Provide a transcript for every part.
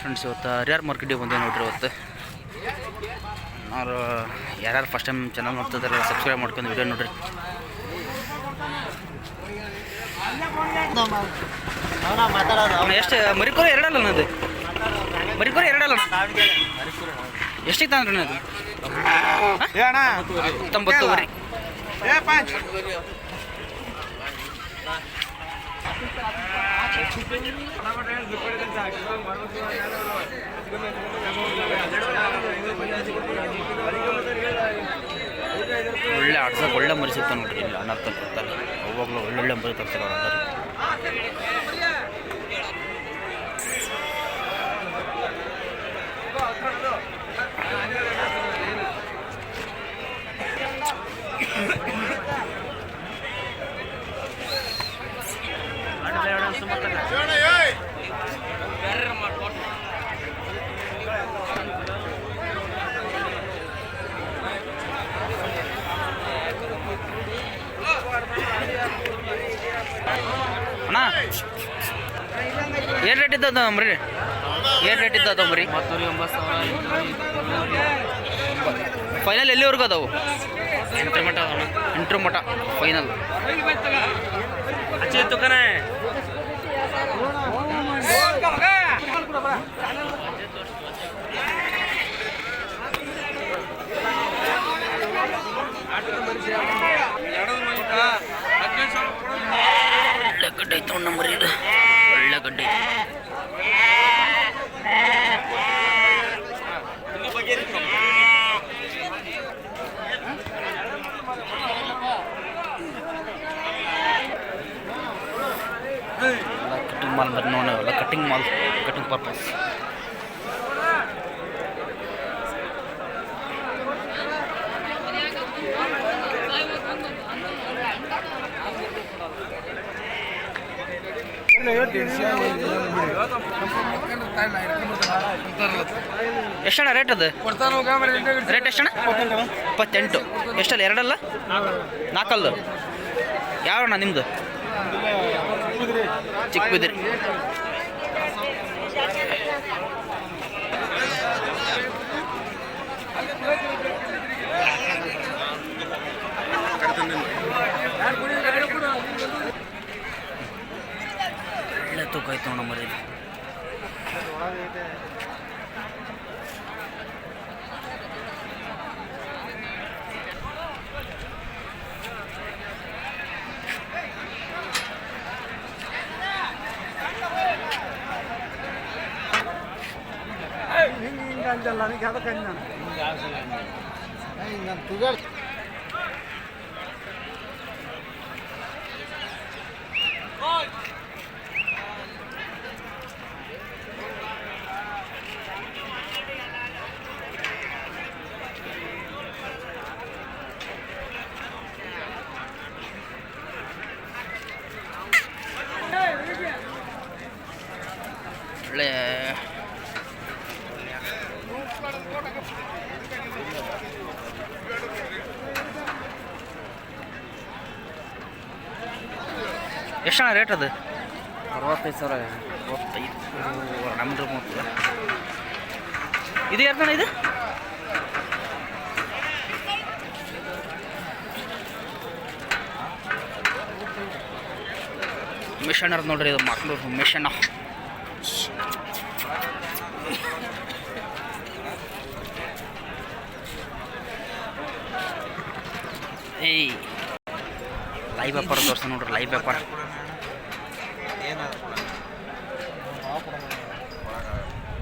Friends, ಇವತ್ತು ಹರಿಯಾರ್ ಮಾರ್ಕೆಟಿಗೆ ಬಂದೆ ನೋಡ್ರಿ ಇವತ್ತು. ಅವರು ಯಾರ್ಯಾರು ಫಸ್ಟ್ ಟೈಮ್ ಚಾನಲ್ ನೋಡ್ತಿದ್ದಾರೆ ಸಬ್ಸ್ಕ್ರೈಬ್ ಮಾಡ್ಕೊಂಡು ವಿಡಿಯೋ ನೋಡ್ರಿ. ಎಷ್ಟು, ಮರಿಕೋರ ಎರಡಲ್ಲ ನನ್ನದು ಮರಿಕೋರ ಎರಡಲ್ಲ ಎಷ್ಟಿಗೆ ತಂದ್ರಿ ಅದು? ಹತ್ತೊಂಬತ್ತುವರೆ. ಒಳ್ಳೆ ಆಡ್ಸಕ್ಕೆ ಒಳ್ಳೆ ಮರಿ ಸಿಗ್ತಾವೆ ನೋಡ್ರಿ ಇಲ್ಲಿ ಅನರ್ಥ ಕೊಡ್ತಾರೆ. ಅವಾಗಲೂ ಒಳ್ಳೊಳ್ಳೆ ಮರಿ ತರ್ತಾರೆ ಅವ್ರೆಲ್ಲರೂ ಅಣ್ಣ ಏನು ರೇಟ್ ಇದ್ದದ ಮರಿ ಏನು ರೇಟ್ ಇದ್ದದ ಫೈನಲ್ ಎಲ್ಲಿವರೆಗೂ ಅದಾವು? ಎಂಟ್ರ ಮಟ ಎಂಟ್ರ ಮಟ ಫೈನಲ್ ಗಡ್ಡೆ ಐತೆ ಅಣ್ಣ ಮರಿ ಇದು ಒಳ್ಳೆ ಗಡ್ಡೆ ಐತೆ ಎಲ್ಲ ಬರ್ ನೋಡಿ ಕಟ್ಟಿಂಗ್ ಮಾಲ್ ಕಟ್ಟಿಂಗ್ ಪರ್ಪಸ್ ಎಷ್ಟಣ್ಣ ರೇಟ್ ಅದು? ರೇಟ್ ಎಷ್ಟಣ್ಣ? ಇಪ್ಪತ್ತೆಂಟು. ಎಷ್ಟಲ್ಲ, ಎರಡಲ್ಲ? ನಾಲ್ಕಲ್ಲು? ಯಾವಣ್ಣ ನಿಮ್ಮದು ಚಿಕ್ಕ ಬಿದಿರಿ ಒಳ್ಳೆ ತೂಕ ಆಯ್ತು ನೋಡ ನಾನು ನಾನು ಒಳ್ಳೆ ಎಷ್ಟಣ್ಣ ರೇಟ್ ಅದು? ಅರವತ್ತೈದು ಸಾವಿರ. ಅರವತ್ತೈದು. ನಮ್ದು ಮೂವತ್ತು. ಇದು ಯಾರ್ದಣ್ಣ ಇದು? ಮಿಷನ್ ಅರ್ಧ ನೋಡ್ರಿ ಇದು ಮಕ್ಳೂರು ಮಿಷನ್. ಏಯ್. ಲೈವ್ ವ್ಯಾಪಾರ ದೋಸ್ತ ನೋಡ್ರಿ ಲೈವ್ ವ್ಯಾಪಾರ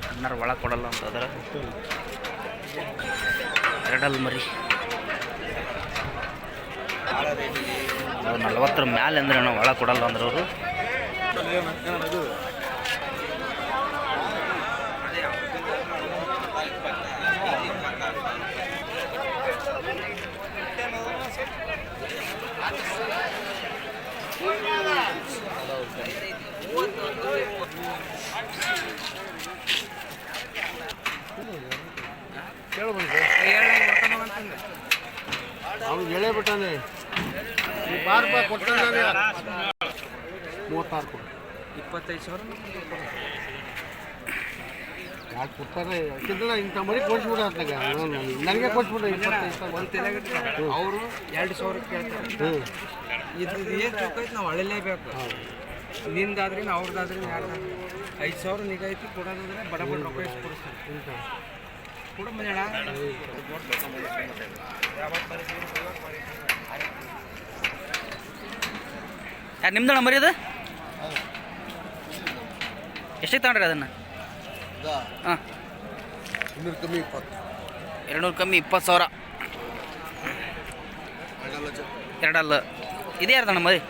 ಅನ್ನಾರು ಒಳಗೆ ಕೊಡಲ್ಲ ಅಂತ ಅದರ ಎರಡಲ್ ಮರಿ. ನಲ್ವತ್ತರ ಮ್ಯಾಲೆ ಅಂದ್ರೆ ಒಳಗೆ ಕೊಡಲ್ಲ ಅಂದ್ರೆ ಅವರು ಮೂವತ್ತಾರು ಕೊಡು ಇಪ್ಪತ್ತೈದು ಸಾವಿರ ಯಾಕೆ ಕೊಡ್ತಾರೆ ಯಾಕಿದ್ರೆ ಇಂಥ ಮರಿ ಕೊಡ್ಸ್ಬಿಡ ಅತ್ಲಾಗ ನನಗೆ ಕೊಡ್ಸ್ಬಿಡ ಇಪ್ಪತ್ತೈದು ಸಾವಿರ ಒಂದು ಅವರು ಎರಡು ಸಾವಿರ ಕೇಳ್ತಾರೆ ಇದು ಏನು ಚೌಕ ಐತೆ ನಾವು ಅಳಲೇಬೇಕು ನಿಂದಾದ್ರೆ ಅವ್ರದ್ದಾದ್ರೆ ಯಾರ್ದಾದ್ರೆ ಐದು ಸಾವಿರ ನಿಗಾಯಿತು ಕೊಡೋದಾದ್ರೆ ಬಡ ಬಡ ರೊಕ್ಕ ಕೊಡಿಸ್ತಾರೆ ಕೊಡ ಮಂಜಣ್ಣ ಯಾರು ನಿಮ್ದಣ್ಣ ಮರಿ ಅದು ಎಷ್ಟಕ್ಕೆ ತಗೊಂಡ್ರಿ ಅದನ್ನು? ಹಾಂ. ಇನ್ನೂರು ಕಮ್ಮಿ ಇಪ್ಪತ್ತು. ಎರಡು ನೂರು ಕಮ್ಮಿ ಇಪ್ಪತ್ತು ಸಾವಿರ. ಎರಡಲ್ಲ ಇದೇ ಯಾರ್ದಣ್ಣ ಮರಿ?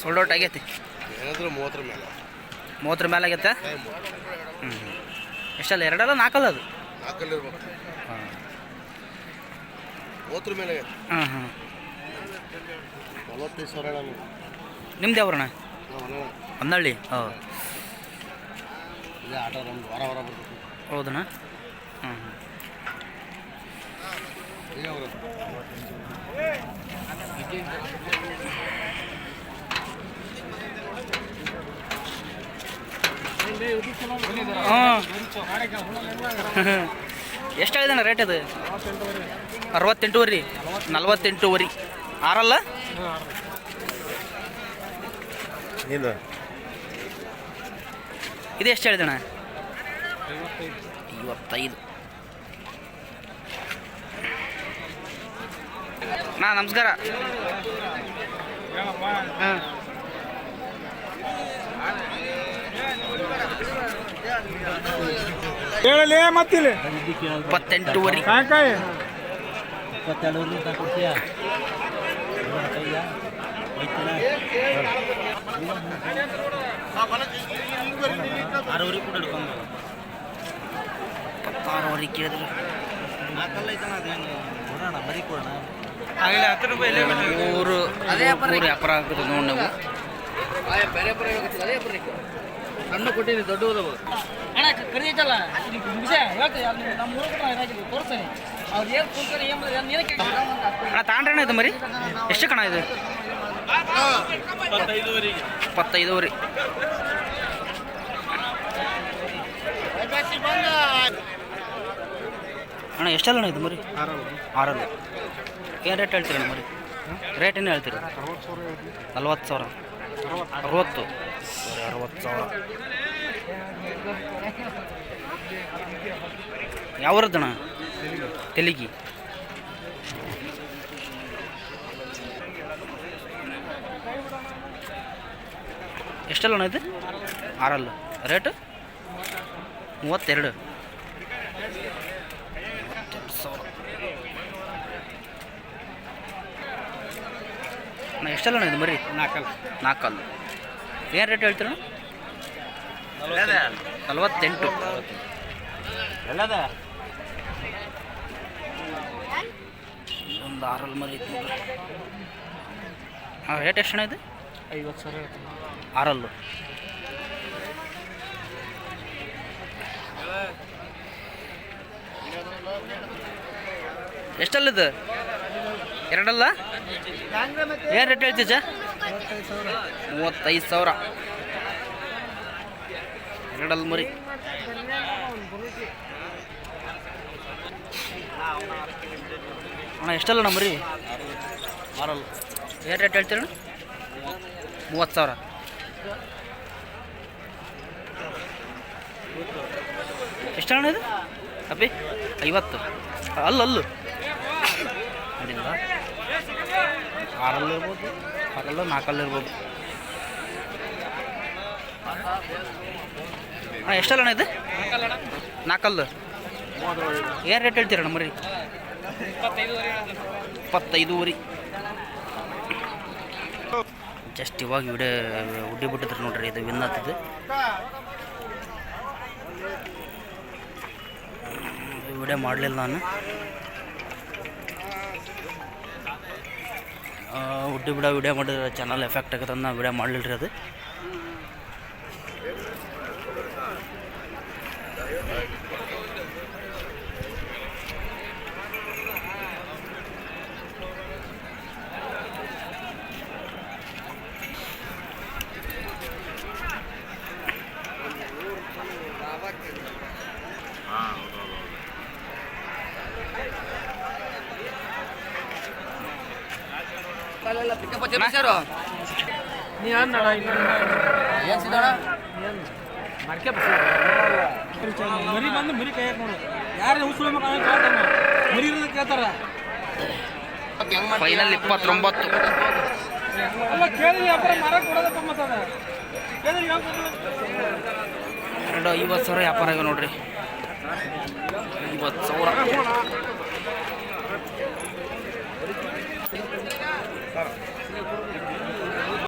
ಸೋಲ್ಡ್ ಔಟ್ ಆಗೈತಿ. ಮೂವತ್ತರ ಮೇಲೆ. ಮೂವತ್ತರ ಮೇಲೆ ಆಗೈತೆ? ಹ್ಞೂ ಎಷ್ಟಲ್ಲ ಎರಡಲ್ಲ ನಾಲ್ಕಲ್ಲ ಅದು? ನಾಲ್ಕಲ್ಲಿ ಹಾಂ ಮೂವತ್ತರ ಮೇಲೆ. ಹಾಂ ಹಾಂ ನಲವತ್ತೈದು ಸಾವಿರ ಹೇಳೋಣ. ನಿಮ್ದು ಮನೆ ಹೊನ್ನಳ್ಳಿ ಹಾಂ. ಆಟೋ ವಾರ ವಾರ ಬರ್ಬೇಕು ಹೌದಣ್ಣ? ಹಾಂ ಹಾಂ ಎಷ್ಟು ಹೇಳಿದಣ್ಣ ರೇಟ್ ಅದು? ಅರವತ್ತೆಂಟೂವರೆ ನಲ್ವತ್ತೆಂಟುವರೆ ಆರಲ್ಲ? ಏನು? ಇದು ಎಷ್ಟು ಹೇಳಿದಣ ಇವತ್ತೈದು ನಾ ನಮಸ್ಕಾರ. ಹಾಂ ಮತ್ತಿಲ್ಲ? ಇಪ್ಪತ್ತೆಂಟುವರೆ ಇಪ್ಪತ್ತೆಂಟೂವರೆ ಕಾಕಾಯಿ ಇಪ್ಪತ್ತಾರೂವರೆ ಕೇಳಿದ್ರು ಮೂರು ಮೂರು ವ್ಯಾಪಾರ ಆಗ್ತದೆ ನೋಡಿ ನಾವು ಬೇರೆ ಬರೀ ಅದೇ ಬರ್ರಿ ಸಣ್ಣ ಕೊಟ್ಟಿನಿ ದೊಡ್ಡ ಹೋದವು ಅಣ್ಣ ಕರೀತಲ್ಲ ಮುಗಿಸ ಹೇಳ್ತೀವಿ ನಮ್ಮ ಊರು ಕೂಡ ಇದಾಗಿದೆ ತೋರಿಸ್ತೀನಿ ಅಣ್ಣ ತಾಂಡ್ರಣ್ಣ ಇದು ಮರಿ? ಎಷ್ಟು ಕಣ ಇದು? ಇಪ್ಪತ್ತೈದುವರೆ. ಅಣ್ಣ ಎಷ್ಟಲ್ಲ ಅಣ್ಣ ಇದು ಮರಿ? ಆರಲ್ಲ. ಏನು ರೇಟ್ ಹೇಳ್ತೀರಿ ಅಣ್ಣ ಮರಿ? ರೇಟ್ ಏನು ಹೇಳ್ತೀರಿ? ನಲ್ವತ್ತು ಸಾವಿರ. ಅರವತ್ತು. ಸರಿ ಅರವತ್ತು ಸಾವಿರ. ಯಾವ್ರದ್ದಣ್ಣ? ತೆಲಿಗಿ. ಎಷ್ಟೆಲ್ಲ ಅಣ್ಣ ಇದು? ಆರಲ್ಲ. ರೇಟ್? ಮೂವತ್ತೆರಡು. ನಾ ಎಷ್ಟಲ್ಲ ಇದು ಮರಿ? ನಾಲ್ಕಲ್ಲ. ನಾಲ್ಕಲ್ಲ. ಏನು ರೇಟ್ ಹೇಳ್ತೀರ ನಲವತ್ತೆಂಟು. ಒಂದು ಆರಲ್ಲಿ ಮರಿ ಐತಿ ಹಾಂ ರೇಟ್ ಎಷ್ಟು ಇದೆ ಇದು? ಐವತ್ತು ಸಾವಿರ ಆರಲ್ಲು. ಎಷ್ಟಲ್ಲಿದ್ದು ಎರಡಲ್ಲ? ಏನು ರೇಟ್ ಹೇಳ್ತೀಚ ಮೂವತ್ತೈದು ಸಾವಿರ. ಎರಡಲ್ಲ ಮರಿ. ಅಣ್ಣ ಎಷ್ಟಲ್ಲ ಮರಿ? ಆರಲ್ಲ. ಏನು ರೇಟ್ ಹೇಳ್ತೀರಣ್ಣ? ಮೂವತ್ತು ಸಾವಿರ. ಎಷ್ಟಣ್ಣ ಇದು? ಅಪ್ಪಿ ಐವತ್ತು. ಅಲ್ಲ ಅಲ್ಲು. ಅಲ್ಲಿಂದ ಆರಲ್ಲಿ ಇರ್ಬೋದು ಆರಲ್ಲ ನಾಲ್ಕಲ್ಲಿ ಇರ್ಬೋದು. ಅಣ್ಣ ಎಷ್ಟಲ್ಲ ಅಣ್ಣ ಇದು? ನಾಲ್ಕಲ್ಲು ಏನು ರೇಟ್ ಹೇಳ್ತೀರಣ್ಣ ಮರಿ? ಇಪ್ಪತ್ತೈದುವರೆ ಜಸ್ಟ್ ಇವಾಗ ವಿಡಿಯೋ ಉಡ್ಡಿ ಬಿಟ್ಟಿದ್ರು ನೋಡ್ರಿ, ಇದು ವಿನ್ ಆಗ್ತದೆ. ವಿಡಿಯೋ ಮಾಡಲಿಲ್ಲ ನಾನು. ಉಡ್ಡಿ ಬಿಡ ವಿಡಿಯೋ ಮಾಡಿದ್ರೆ ಚಾನಲ್ ಎಫೆಕ್ಟ್ ಆಗುತ್ತೆ ನಾ ವಿಡಿಯೋ ಮಾಡಲಿಲ್ಲ ರೀ ಅದು. ಹಾಂ ಹೌದೌದು ಮರಿ ಬಂದು ಮರಿ ಕೈ ನೋಡು ಯಾರು ಉಸುಳು ಮರಿ ಇರೋದು ಕೇಳ್ತಾರ ಫೈನಲ್ ಇಪ್ಪತ್ತೊಂಬತ್ತು ಅಲ್ಲ ಕೇಳಿ ಮರ ಮಾರಕ್ಕೆ ಕೊಡೋದಪ್ಪ ಮತ್ತೆ ಕೇಳಿದ್ರೆ ಎರಡು ಐವತ್ತು ಸಾವಿರ ವ್ಯಾಪಾರ ಆಗ ನೋಡ್ರಿ. ಐವತ್ತು ಸಾವಿರ.